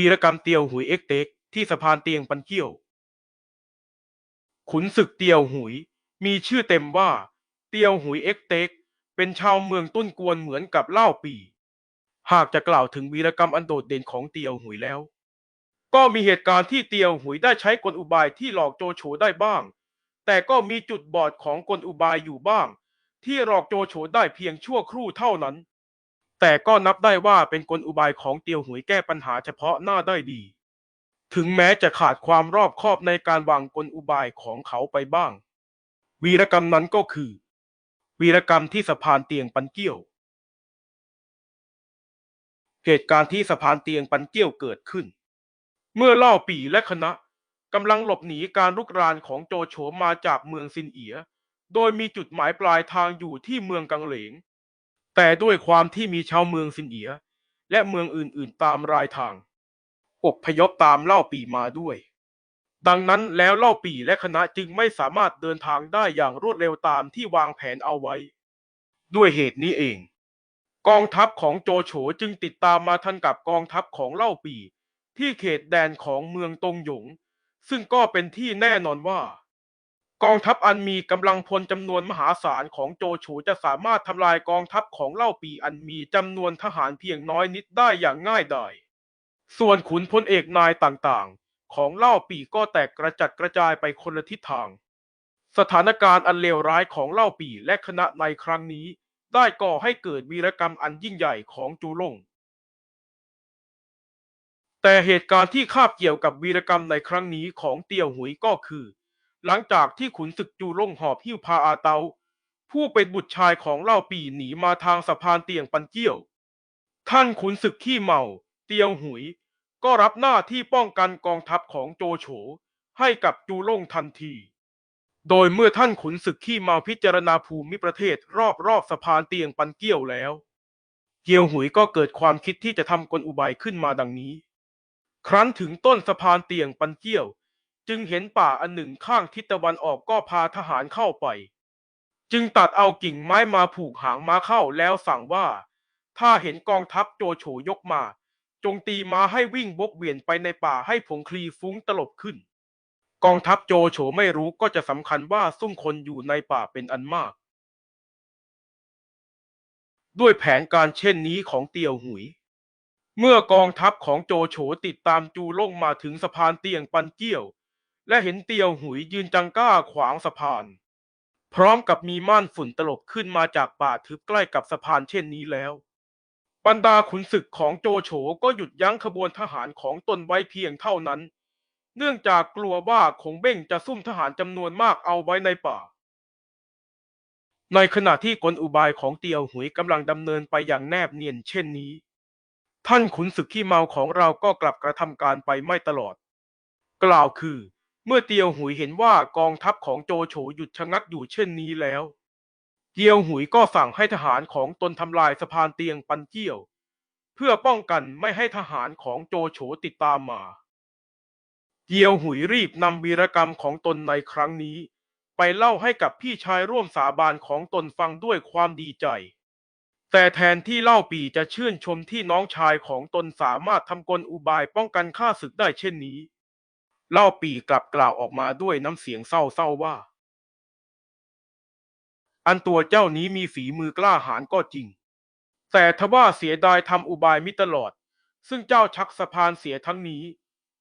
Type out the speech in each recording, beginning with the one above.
วีรกรรมเตียวหุยเอ็กเต็กที่สะพานเตียงปันเกี้ยว ขุนศึกเตียวหุย มีชื่อเต็มว่า เตียวหุยเอ็กเต็กเป็นชาวเมืองต้นกวนเหมือนกับเล่าปี หากจะกล่าวถึงวีรกรรมอันโดดเด่นของเตียวหุยแล้ว ก็มีเหตุการณ์ที่เตียวหุยได้ใช้กลอุบายที่หลอกโจโฉได้บ้าง แต่ก็มีจุดบอดของกลอุบายอยู่บ้าง ที่หลอกโจโฉได้เพียงชั่วครู่เท่านั้น แต่ก็นับได้ว่าเป็นกลอุบายของเตียวหุยแก้ปัญหาเฉพาะหน้าได้ดี ถึงแม้จะขาดความรอบคอบในการวางกลอุบายของเขาไปบ้าง วีรกรรมนั้นก็คือ วีรกรรมที่สะพานเตียงปันเกี้ยว เหตุการณ์ที่สะพานเตียงปันเกี้ยวเกิดขึ้น เมื่อเล่าปีและคณะกำลังหลบหนีการลุกรานของโจโฉมาจากเมืองซินเอีย โดยมีจุดหมายปลายทางอยู่ที่เมืองกังเหลง แต่ด้วยความที่มีชาวเมืองซินเอีย และเมืองอื่นๆตามรายทางอบพยพตามเล่าปีมาด้วย ดังนั้นแล้วเล่าปีและคณะจึงไม่สามารถเดินทางได้อย่างรวดเร็วตามที่วางแผนเอาไว้ ด้วยเหตุนี้เอง กองทัพของโจโฉจึงติดตามมาทันกับกองทัพของเล่าปี ที่เขตแดนของเมืองตงหยง ซึ่งก็เป็นที่แน่นอนว่า กองทัพอันมีกำลังพลจำนวนมหาศาลของโจโฉจะสามารถทำลายกองทัพของเล่าปีอันมีจำนวนทหารเพียงน้อยนิดได้อย่างง่ายดาย ส่วนขุนพลเอกนายต่างๆ ของเล่าปีก็แตกกระจัดกระจายไปคนละทิศทาง สถานการณ์อันเลวร้ายของเล่าปีและคณะในครั้งนี้ ได้ก่อให้เกิดวีรกรรมอันยิ่งใหญ่ของจูลงแต่เหตุการณ์ที่คาบเกี่ยวกับวีรกรรมในครั้งนี้ของเตียวหุยก็คือ หลังจากที่ขุนศึกจูลงหอบหิ้วพาอาเตา ผู้เป็นบุตรชายของเล่าปีหนีมาทางสะพานเตียงปันเกี้ยว ท่านขุนศึกขี้เมา เตียวหุย ก็รับหน้าที่ป้องกันกองทัพของโจโฉให้กับจูลงทันที โดยเมื่อท่านขุนศึกขี้เมาพิจารณาภูมิประเทศรอบรอบสะพานเตียงปันเกี้ยวแล้วเกียวหุยก็เกิดความคิดที่จะทำกลอุบายขึ้นมาดังนี้ ครั้นถึงต้นสะพานเตียงปันเกี้ยว จึงเห็นป่าอันหนึ่งข้างทิศตะวันออกก็พาทหารเข้าไป จึงตัดเอากิ่งไม้มาผูกหางม้าเข้าแล้วสั่งว่า ถ้าเห็นกองทัพโจโฉยกมา จงตีม้าให้วิ่งบกเวียนไปในป่าให้ผงคลีฟุ้งตลบขึ้น กองทัพโจโฉไม่รู้ก็จะสำคัญว่าซุ่มคนอยู่ในป่าเป็นอันมาก ด้วยแผนการเช่นนี้ของเตียวหุยเมื่อกองทัพของโจโฉติดตามจูล่งมาถึงสะพานเตียงปันเกี้ยว และเห็นเตียวหุยยืนจังก้าขวางสะพาน พร้อมกับมีม่านฝุ่นตลบขึ้นมาจากป่าทึบใกล้กับสะพานเช่นนี้แล้ว บรรดาขุนศึกของโจโฉก็หยุดยั้งขบวนทหารของตนไว้เพียงเท่านั้น เนื่องจากกลัวว่าคงเบ้งจะซุ่มทหารจำนวนมากเอาไว้ในป่า ในขณะที่กลอุบายของเตียวหุยกำลังดำเนินไปอย่างแนบเนียนเช่นนี้ท่านขุนศึกขี้เมาของเราก็กลับกระทำการไปไม่ตลอด กล่าวคือ เมื่อเตียวหุยเห็นว่ากองทัพของโจโฉหยุดชะงักอยู่เช่นนี้แล้ว เตียวหุยก็สั่งให้ทหารของตนทำลายสะพานเตียงปันเกี้ยว เพื่อป้องกันไม่ให้ทหารของโจโฉติดตามมาเตียวหุยรีบนำวีรกรรมของตนในครั้งนี้ ไปเล่าให้กับพี่ชายร่วมสาบานของตนฟังด้วยความดีใจ แต่แทนที่เล่าปีจะชื่นชมที่น้องชายของตนสามารถทำกลอุบายป้องกันข้าศึกได้เช่นนี้ เล่าปีกลับกล่าวออกมาด้วยน้ำเสียงเศร้าๆว่า อันตัวเจ้านี้มีฝีมือกล้าหาญก็จริง แต่ทว่าเสียดายทำอุบายมิตลอด ซึ่งเจ้าชักสะพานเสียทั้งนี้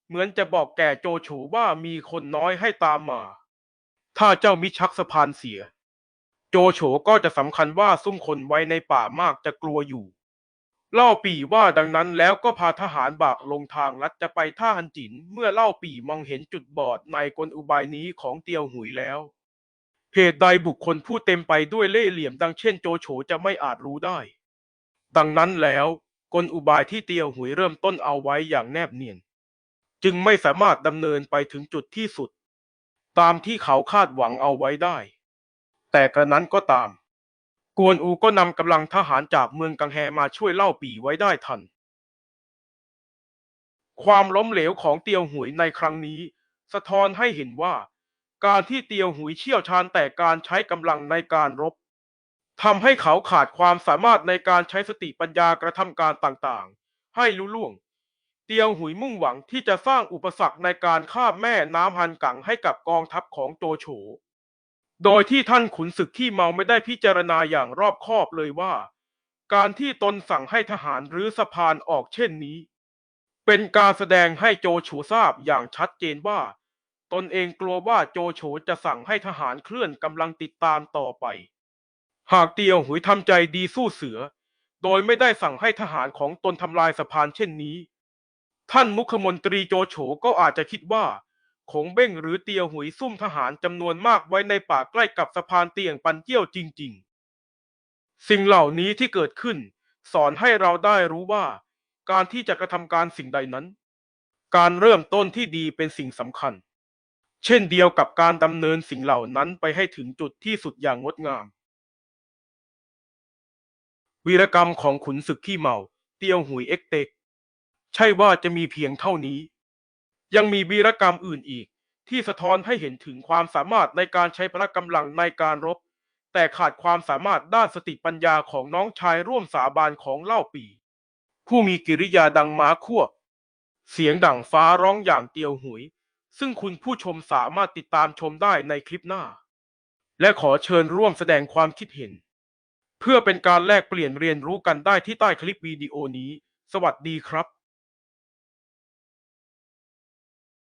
เหมือนจะบอกแก่โจโฉว่ามีคนน้อยให้ตามมา ถ้าเจ้ามิชักสะพานเสีย โจโฉก็จะสำคัญว่าซุ่มคนไว้ในป่ามากจะกลัวอยู่ เล่าปี่ว่าดังนั้นแล้วก็พาทหารบากลงทางลัดจะไปท่าฮันจิน เมื่อเล่าปี่มองเห็นจุดบอดในกลอุบายนี้ของเตียวหุยแล้วเหตุใดบุคคลผู้เต็มไปด้วยเล่ห์เหลี่ยมดังเช่นโจโฉจะไม่อาจรู้ได้ ดังนั้นแล้วกลอุบายที่เตียวหุยเริ่มต้นเอาไว้อย่างแนบเนียน จึงไม่สามารถดำเนินไปถึงจุดที่สุด ตามที่เขาคาดหวังเอาไว้ได้ แต่กระนั้นก็ตาม กวนอูก็นำกำลังทหารจากเมืองกังแฮมาช่วยเล่าปีไว้ได้ทัน ความล้มเหลวของเตียวหุยในครั้งนี้ สะท้อนให้เห็นว่า การที่เตียวหุยเชี่ยวชาญแต่การใช้กำลังในการรบทำให้เขาขาดความสามารถในการใช้สติปัญญากระทำการต่างๆ ให้ลุล่วง เตียวหุยมุ่งหวังที่จะสร้างอุปสรรคในการข้าแม่น้ำฮันกังให้กับกองทัพของโจโฉ โดยที่ท่านขุนศึกที่เมาไม่ได้พิจารณาอย่างรอบคอบเลยว่า การที่ตนสั่งให้ทหารรื้อสะพานออกเช่นนี้ เป็นการแสดงให้โจโฉทราบอย่างชัดเจนว่า ตนเองกลัวว่าโจโฉจะสั่งให้ทหารเคลื่อนกำลังติดตามต่อไป หากเตียวหุยทำใจดีสู้เสือ โดยไม่ได้สั่งให้ทหารของตนทำลายสะพานเช่นนี้ ท่านมุขมนตรีโจโฉก็อาจจะคิดว่า คงเบ้งหรือเตียวหุยซุ่มทหารจำนวนมากไว้ในป่าใกล้กับสะพานเตียงปันเจี้ยวจริง ๆ สิ่งเหล่านี้ที่เกิดขึ้น สอนให้เราได้รู้ว่า การที่จะกระทำการสิ่งใดนั้น การเริ่มต้นที่ดีเป็นสิ่งสำคัญ เช่นเดียวกับการดำเนินสิ่งเหล่านั้นไปให้ถึงจุดที่สุดอย่างงดงาม วีรกรรมของขุนศึกขี้เมา เตียวหุยเอ็กเต็ก ใช่ว่าจะมีเพียงเท่านี้ ยังมีวีรกรรมอื่นอีก ที่สะท้อนให้เห็นถึงความสามารถในการใช้พละกำลังในการรบ แต่ขาดความสามารถด้านสติปัญญาของน้องชายร่วมสาบานของเล่าปี ผู้มีกิริยาดังม้าควเสียงดังฟ้าร้องอย่างเตียวหุย ซึ่งคุณผู้ชมสามารถติดตามชมได้ในคลิปหน้า และขอเชิญร่วมแสดงความคิดเห็น เพื่อเป็นการแลกเปลี่ยนเรียนรู้กันได้ที่ใต้คลิปวิดีโอนี้ สวัสดีครับ